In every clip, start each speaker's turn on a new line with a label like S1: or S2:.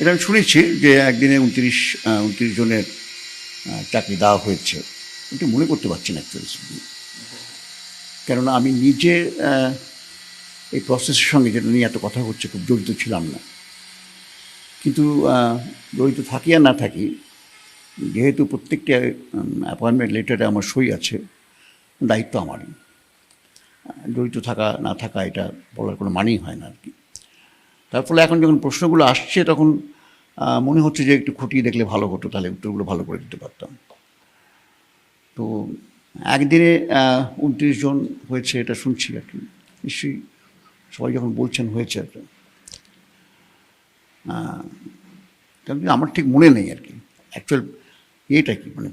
S1: এটা আমি শুনেছি যে একদিনে উনত্রিশ উনত্রিশ জনের চাকরি দেওয়া হয়েছে। কিন্তু মনে করতে পারছি না অ্যাকচুয়ালি কেননা আমি নিজে এই প্রসেসের সঙ্গে যেটা নিয়ে এত কথা হচ্ছে, খুব জড়িত ছিলাম না। কিন্তু জড়িত থাকি আর না থাকি, যেহেতু প্রত্যেকটা অ্যাপয়েন্টমেন্ট লেটারে আমার সই আছে, দায়িত্ব আমারই। জড়িত থাকা, না থাকা এটা বলার কোনো মানেই হয় না আর কি। তার ফলে এখন যখন প্রশ্নগুলো আসছে, তখন মনে হচ্ছে যে একটু খুঁটিয়ে দেখলে ভালো হতো, তাহলে উত্তরগুলো ভালো করে দিতে পারতাম। তো একদিনে উনত্রিশ জন হয়েছে এটা শুনছি আর কি। নিশ্চয়ই সবাই যখন বলছেন হয়েছে একটা কিন্তু আমার ঠিক মনে নেই আর কি। অ্যাকচুয়াল এটা কি? মানে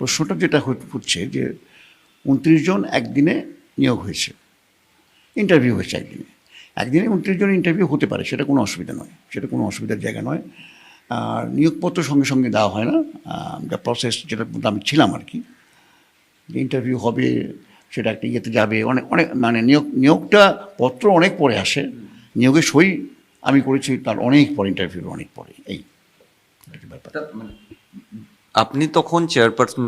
S1: প্রশ্নটা যেটা হচ্ছে যে উনত্রিশ জন একদিনে নিয়োগ হয়েছে। ইন্টারভিউ হয়েছে একদিনে। একদিনে উনত্রিশ জন ইন্টারভিউ হতে পারে, সেটা কোনো অসুবিধা নয়, সেটা কোনো অসুবিধার জায়গা নয়। আর নিয়োগপত্র সঙ্গে সঙ্গে দেওয়া হয় না যা প্রসেস যেটা আমি ছিলাম আর কি। ইন্টারভিউ হবে, সেটা একটা ইয়েতে যাবে, অনেক অনেক মানে নিয়োগ, নিয়োগটা পত্র অনেক পরে আসে, নিয়োগের সই আমি করেছি তার অনেক পরে ইন্টারভিউ অনেক পরে, এই ব্যাপার।
S2: আপনি তখন চেয়ারপারসন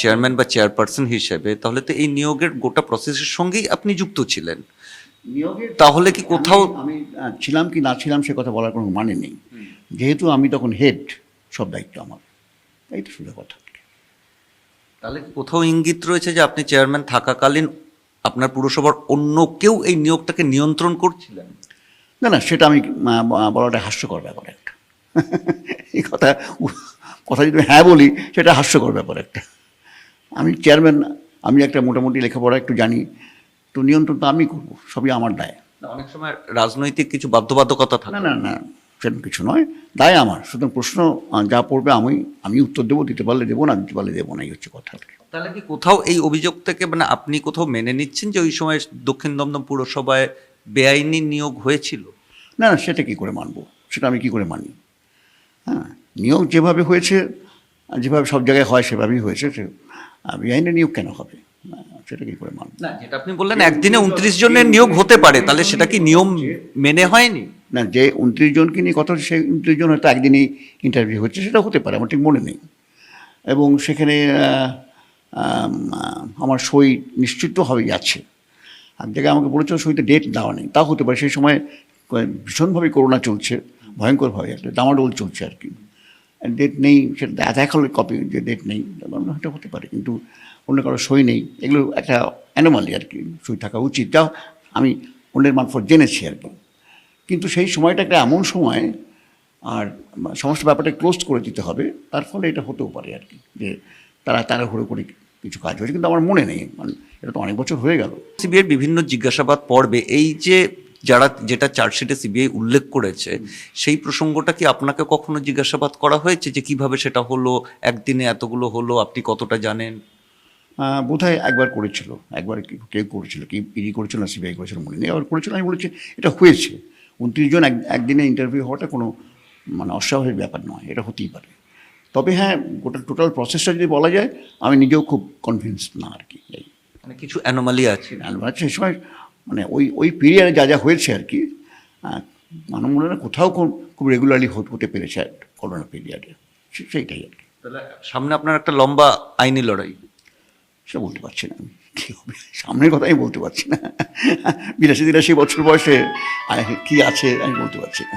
S2: চেয়ারম্যান বা চেয়ারপারসন হিসেবে, তাহলে তো এই নিয়োগের গোটা প্রসেসের সঙ্গেই আপনি যুক্ত ছিলেন। তাহলে কি কোথাও
S1: আমি- ছিলাম কি না ছিলাম সে কথা বলার কোনো মানে নেই। যেহেতু আমি তখন হেড সব দায়িত্ব আমার। এই তো শুধু কথা।
S2: তাহলে কোথাও ইঙ্গিত রয়েছে যে আপনি চেয়ারম্যান থাকাকালীন আপনার পুরসভার অন্য কেউ এই নিয়োগটাকে নিয়ন্ত্রণ করছিলেন?
S1: না না সেটা আমি বলাটা হাস্যকর ব্যাপার একটা। এই কথা কথা যদি হ্যাঁ বলি সেটা হাস্যকর ব্যাপার একটা। আমি চেয়ারম্যান আমি একটা মোটামুটি লেখাপড়া একটু জানি। তো নিয়ন্ত্রণ তো আমি করব সবই আমার দায়।
S2: অনেক সময় রাজনৈতিক কিছু বাধ্যবাধকতা থাকে।
S1: না না সেরকম কিছু নয় দায় আমার। সুতরাং প্রশ্ন যা পড়বে আমি আমি উত্তর দেবো দিতে পারলে দেবো না দিতে পারলে দেবো না এই হচ্ছে কথা
S2: তাহলে কি কোথাও এই অভিযোগ থেকে মানে আপনি কোথাও মেনে নিচ্ছেন যে ওই সময় দক্ষিণ দমদম পুরসভায় বেআইনি নিয়োগ হয়েছিল?
S1: না না সেটা কী করে মানবো? সেটা আমি কী করে মানি? হ্যাঁ নিয়োগ যেভাবে হয়েছে আর যেভাবে সব জায়গায় হয় সেভাবেই হয়েছে সে বেআইনি নিয়োগ কেন হবে? না, সেটা কী করে মানবো?
S2: না যেটা আপনি বললেন একদিনে উনত্রিশ জনের নিয়োগ হতে পারে তাহলে সেটা কি নিয়ম মেনে হয়নি?
S1: না যে উনত্রিশ জনকে নিয়ে কথা সেই উনত্রিশ জন হয়তো একদিনই ইন্টারভিউ হচ্ছে সেটা হতে পারে আমার ঠিক মনে নেই। এবং সেখানে আমার সই নিশ্চিত হবেই আছে। এক জায়গায় আমাকে বলেছিল সইতে ডেট দেওয়া নেই তাও হতে পারে সেই সময় ভীষণভাবে করোনা চলছে ভয়ঙ্করভাবে একটা দামাডোল চলছে আর কি। ডেট নেই সেটা দেখা- দেখাল কপি যে ডেট নেই হয়তো হতে পারে, কিন্তু অন্য কারও সই নেই। এগুলো একটা অ্যানোমালি আর কি, সই থাকা উচিত। যা আমি অন্যের মারফত জেনেছি আর কি। কিন্তু সেই সময়টা একটা এমন সময় আর সমস্ত ব্যাপারটা ক্লোজ করে দিতে হবে, তার ফলে এটা হতেও পারে আর কি, যে তারা তাড়াহুড়ো করে কিছু কাজ হয়েছে, কিন্তু আমার মনে নেই। মানে এটা তো অনেক বছর হয়ে গেল।
S2: সিবিআই বিভিন্ন জিজ্ঞাসাবাদ পর্বে এই যে যারা যেটা চার্জশিটে সিবিআই উল্লেখ করেছে সেই প্রসঙ্গটা কি আপনাকে কখনো জিজ্ঞাসাবাদ করা হয়েছে যে কীভাবে সেটা হলো একদিনে এতগুলো হলো আপনি কতটা জানেন?
S1: বোধ হয় একবার করেছিল একবার কেউ করেছিল কি ইডি করেছিল না সিবিআই করেছিল মনে নেই আবার করেছিল আমি বলেছি এটা হয়েছে। উনত্রিশ জন এক একদিনে ইন্টারভিউ হওয়াটা কোনো মানে অস্বাভাবিক ব্যাপার নয় এটা হতেই পারে। তবে হ্যাঁ গোটা টোটাল প্রসেসটা যদি বলা যায় আমি নিজেও খুব কনভিন্স না আর কি
S2: মানে কিছু অ্যানোমালি আছে?
S1: মানে সেই সময় মানে ওই ওই পিরিয়ডে যা যা হয়েছে আর কি মানব আমার মনে হয় কোথাও খুব খুব রেগুলারলি হতে পেরেছে আর করোনা পিরিয়ডে সেইটাই আর কি।
S2: তাহলে সামনে আপনার একটা লম্বা আইনি লড়াই।
S1: সে বলতে পারছি না। আমি কী হবে? সামনের কথা আমি বলতে পারছি না। বিরাশি তিরাশি বছর বয়সে কি আছে আমি বলতে পারছি না।